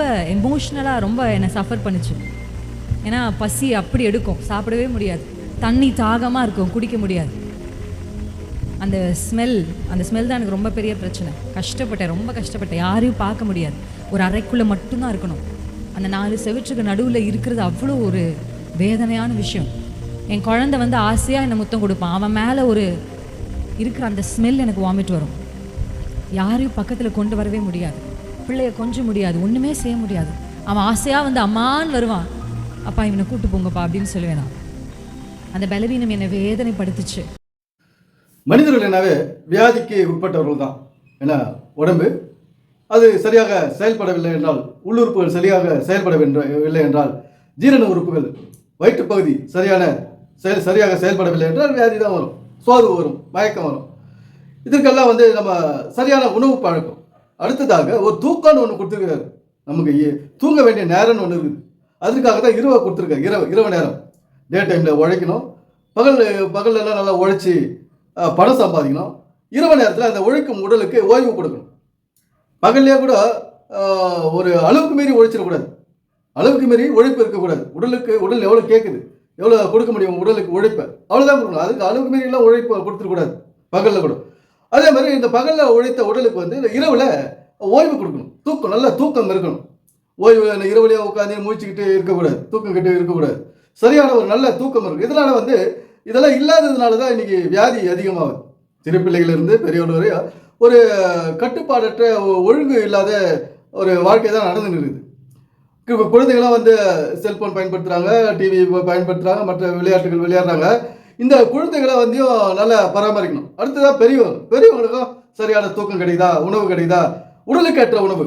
ரொம்ப எமோஷ்னலாக ரொம்ப என்னை சஃபர் பண்ணுச்சு. ஏன்னா பசி அப்படி எடுக்கும். சாப்பிடவே முடியாது. தண்ணி தாகமாக இருக்கும். குடிக்க முடியாது. அந்த ஸ்மெல் அந்த ஸ்மெல் தான் எனக்கு ரொம்ப பெரிய பிரச்சனை. கஷ்டப்பட்டேன். ரொம்ப கஷ்டப்பட்டேன். யாரையும் பார்க்க முடியாது. ஒரு அறைக்குள்ளே மட்டும்தான் இருக்கணும். அந்த நாலு செவிற்றுக்கு நடுவில் இருக்கிறது அவ்வளோ ஒரு வேதனையான விஷயம். என் குழந்தை வந்து ஆசையாக என்னை முத்தம் கொடுப்பான். அவன் மேலே ஒரு இருக்கிற அந்த ஸ்மெல் எனக்கு வாமிட் வரும். யாரையும் பக்கத்தில் கொண்டு வரவே முடியாது. பிள்ளைய கொஞ்சம் முடியாது ஒன்றுமே செய்ய முடியாது. அவன் ஆசையாக வந்து அம்மான்னு வருவான். அப்பா இவனை கூட்டு போங்கப்பா அப்படின்னு சொல்லுவேன்? நான் அந்த பலவீனம் என்னை வேதனைப்படுத்துச்சு. மனிதர்கள் என்னாவே வியாதிக்கு உட்பட்டவர்கள் தான். ஏன்னா உடம்பு அது சரியாக செயல்படவில்லை என்றால் உள்ளுறுப்புகள் சரியாக செயல்படவில்லை என்றால் ஜீரண உறுப்புகள் வயிற்றுப்பகுதி சரியான செயல் சரியாக செயல்படவில்லை என்றால் வியாதி தான் வரும். சோர்வு வரும் மயக்கம் வரும். இதற்கெல்லாம் வந்து நம்ம சரியான உணவு பழக்கம். அடுத்ததாக ஒரு தூக்கம்னு ஒன்று கொடுத்துருக்காரு நமக்கு தூங்க வேண்டிய நேரம்னு ஒன்று இருக்குது. அதுக்காக தான் இரவை கொடுத்துருக்காரு. இரவு இரவு நேரம். டே டைமில் உழைக்கணும். பகல் பகல்லலாம் நல்லா உழைச்சி பணம் சம்பாதிக்கணும். இரவு நேரத்தில் அந்த உழைக்கும் உடலுக்கு ஓய்வு கொடுக்கணும். பகல்லே கூட ஒரு அளவுக்கு மீறி உழைச்சிடக்கூடாது அளவுக்கு மீறி உழைப்பு இருக்கக்கூடாது உடலுக்கு உடல் எவ்வளோ கேட்குது எவ்வளோ கொடுக்க முடியும் உடலுக்கு உழைப்பை? அவ்வளோதான் கொடுக்கணும். அதுக்கு அளவுக்கு மீறிலாம் உழைப்பு கொடுத்துடக்கூடாது பகலில் கூட. அதே மாதிரி இந்த பகலில் உழைத்த உடலுக்கு வந்து இந்த இரவில் ஓய்வு கொடுக்கணும். தூக்கம் நல்ல தூக்கம் இருக்கணும். ஓய்வு அந்த இரவுலையே உட்காந்து மூச்சுக்கிட்டு இருக்கக்கூடாது. தூக்கம் கிட்டே இருக்கக்கூடாது. சரியான ஒரு நல்ல தூக்கம் இருக்கும் இதனால் வந்து இதெல்லாம் இல்லாததுனால தான் இன்றைக்கி வியாதி அதிகமாகுது. சிறு பிள்ளைகளிலிருந்து பெரியவர் வரை ஒரு கட்டுப்பாடற்ற ஒழுங்கு இல்லாத ஒரு வாழ்க்கை தான் நடந்து இருக்குது. இப்போ குழந்தைங்களாம் வந்து செல்ஃபோன் பயன்படுத்துகிறாங்க டிவி பயன்படுத்துகிறாங்க மற்ற விளையாட்டுகள் விளையாடுறாங்க. இந்த குழந்தைகளை வந்து நல்லா பராமரிக்கணும். அடுத்ததாக பெரியவங்க பெரியவங்களுக்கும் சரியான தூக்கம் கிடைக்குதா? உணவு கிடைக்குதா? உடலுக்கு ஏற்ற உணவு.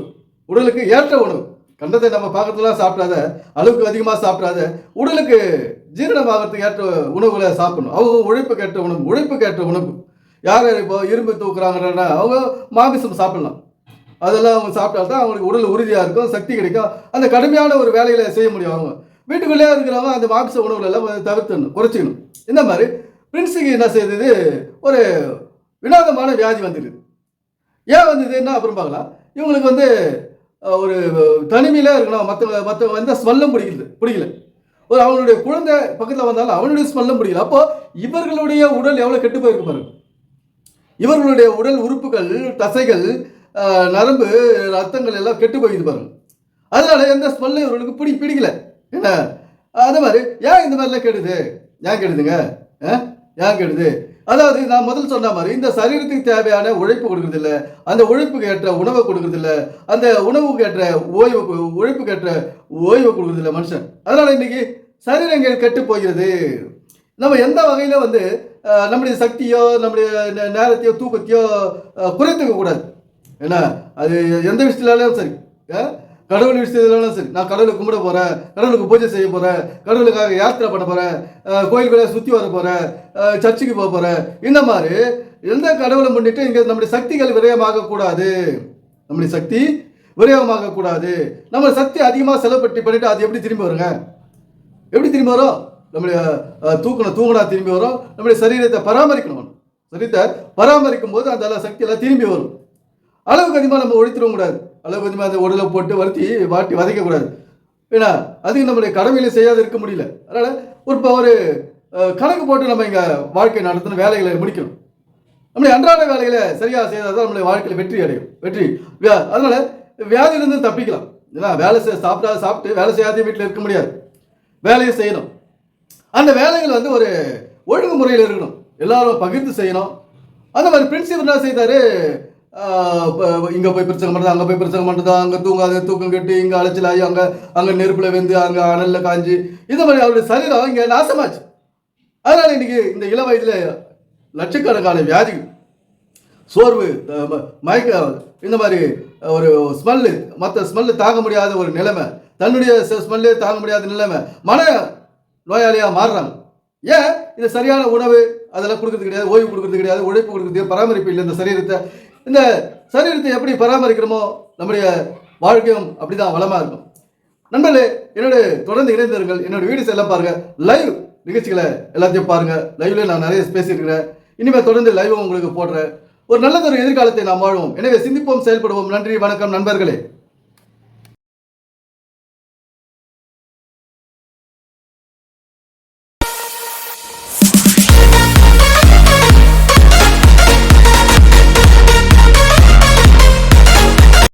உடலுக்கு ஏற்ற உணவு. கண்டத்தை நம்ம பார்க்கறதுலாம் சாப்பிடாத அளவுக்கு அதிகமாக சாப்பிடாத உடலுக்கு ஜீரணமாகறதுக்கு ஏற்ற உணவுகளை சாப்பிடணும். அவங்க உழைப்புக்கு ஏற்ற உணவு உழைப்புக்கு ஏற்ற உணவு. யார் இப்போ இரும்பு தூக்குறாங்கன்னா அவங்க மாமிசம் சாப்பிடலாம். அதெல்லாம் அவங்க சாப்பிட்டா தான் அவங்களுக்கு உடல் உறுதியாக இருக்கும் சக்தி கிடைக்கும். அந்த கடுமையான ஒரு வேலையில் செய்ய முடியும் அவங்க. வீட்டுக்குள்ளேயே இருக்கிறவங்க அந்த மாமிச உணவுகள் எல்லாம் தவிர்த்துடணும் குறைச்சிக்கணும் இந்த மாதிரி பிரின்ஸுக்கு என்ன செய்தது? ஒரு வினோதமான வியாதி வந்துடுது ஏன் வந்ததுன்னா அப்புறம் பார்க்கலாம். இவங்களுக்கு வந்து ஒரு தனிமையில் இருக்கணும். மற்றவங்க மற்றவங்க எந்த ஸ்மெல்லும் பிடிக்கல பிடிக்கல. ஒரு அவனுடைய குழந்தை பக்கத்தில் வந்தாலும் அவனுடைய ஸ்மெல்லும் பிடிக்கல. அப்போ இவர்களுடைய உடல் எவ்வளோ கெட்டு போயிருக்கு பாருங்க. இவர்களுடைய உடல் உறுப்புகள் தசைகள் நரம்பு ரத்தங்கள் எல்லாம் கெட்டு போயிடுது பாருங்க. அதனால எந்த ஸ்மெல்லும் இவர்களுக்கு பிடி பிடிக்கல. என்ன? அதே மாதிரி ஏன் இந்த மாதிரிலாம் கெடுது ஏன் கெடுதுங்க ஏன் கெடுது அதாவது நான் முதல் சொன்ன மாதிரி இந்த சரீரத்துக்கு தேவையான உழைப்பு கொடுக்குறதில்ல அந்த உழைப்புக்கு ஏற்ற உணவை கொடுக்குறதில்ல அந்த உணவுக்கு ஏற்ற ஓய்வு கு- உழைப்புக்கு ஏற்ற ஓய்வு கொடுக்கறதில்ல மனுஷன். அதனால இன்னைக்கு சரீரங்கள் கெட்டு போகிறது? நம்ம எந்த வகையில வந்து நம்முடைய சக்தியோ நம்முடைய நே- நேரத்தையோ தூக்கத்தையோ குறைத்துக்க கூடாது. என்ன? அது எந்த விஷயத்திலாலும் சரி. கடவுள் விஷயத்துலாம் சரி. நான் கடவுளை கும்பிட போகிறேன் கடவுளுக்கு பூஜை செய்ய போகிறேன் கடவுளுக்காக யாத்திரை பண்ண போகிறேன் கோயில்களை சுற்றி வர போகிறேன் சர்ச்சுக்கு போக போகிறேன் இந்த மாதிரி எந்த கடவுளை முன்னிட்டு இங்கே நம்முடைய சக்திகள் விரயமாக கூடாது. நம்முடைய சக்தி விரயமாக கூடாது. நம்ம சக்தி அதிகமாக செலவு பண்ணிவிட்டு அது எப்படி திரும்பி வருங்க? எப்படி திரும்பி வரும்? நம்முடைய தூக்கணும் தூங்கினா திரும்பி வரும். நம்முடைய சரீரத்தை பராமரிக்கணும். சரீரத்தை பராமரிக்கும் போது அந்த எல்லாம் சக்தி எல்லாம் திரும்பி வரும். அளவுக்கு அதிகமாக நம்ம ஒழித்துடக்கூடாது அளவு கொஞ்சமாக அதை உடலை போட்டு வருத்தி வாட்டி வதைக்கக்கூடாது. ஏன்னா அதுக்கு நம்முடைய கடமையில செய்யாத இருக்க முடியல. அதனால் ஒரு இப்போ ஒரு கணக்கு போட்டு நம்ம இங்கே வாழ்க்கை நடத்தணும் வேலைகளை முடிக்கணும். நம்முடைய அன்றாட வேலைகளை சரியாக செய்தால் தான் நம்மளுடைய வாழ்க்கையில் வெற்றி அடையும். வெற்றி. வியா- வேலையிலிருந்து தப்பிக்கலாம். ஏன்னா வேலை செய்ய சாப்பிட்டா சாப்பிட்டு வேலை செய்யாத வீட்டில் இருக்க முடியாது. வேலையை செய்யணும். அந்த வேலைகள் வந்து ஒரு ஒழுங்கு முறையில் இருக்கணும். எல்லாரும் பகிர்ந்து செய்யணும். அந்த மாதிரி பிரின்சிபல் என்ன செய்தார்? இங்கே போய் பிரச்சனை பண்ணுறது அங்கே போய் பிரச்சனை பண்ணுறது அங்கே தூங்காது தூக்கம் கட்டி இங்கே அலைச்சலாகி அங்கே அங்கே நெருப்பில் வெந்து அங்கே அனல்ல காஞ்சி. இந்த மாதிரி அவருடைய சரீரம் இங்கே நாசமாச்சு. அதனால் இன்றைக்கி இந்த இள வயதில் லட்சக்கணக்கான வியாதிகள் சோர்வு ம- மயக்க இந்த மாதிரி ஒரு ஸ்மெல்லு மற்ற ஸ்மெல்லு தாங்க முடியாத ஒரு நிலைமை. தன்னுடைய ஸ்மெல்லே தாங்க முடியாத நிலைமை. மன நோயாளியாக மாறுறாங்க. ஏன்? இது சரியான உணவு அதெல்லாம் கொடுக்கறது கிடையாது ஓய்வு கொடுக்கறது கிடையாது உழைப்பு கொடுக்கறது பராமரிப்பு இல்லை. இந்த சரீரத்தை இந்த சரீரத்தை எப்படி பராமரிக்கிறோமோ நம்முடைய வாழ்க்கையும் அப்படிதான் வளமாக இருக்கும். நண்பர்களே என்னோட தொடர்ந்து இணைந்திருங்கள். என்னோட வீடியோஸ் எல்லாம் பாருங்க. லைவ் நிகழ்ச்சிகளை எல்லாத்தையும் பாருங்க. லைவ்ல நான் நிறைய பேசியிருக்கிறேன் இனிமேல் தொடர்ந்து லைவும் உங்களுக்கு போடுறேன். ஒரு நல்லதொரு எதிர்காலத்தை நாம் வாழ்வோம். எனவே சிந்திப்போம் செயல்படுவோம். நன்றி வணக்கம் நண்பர்களே.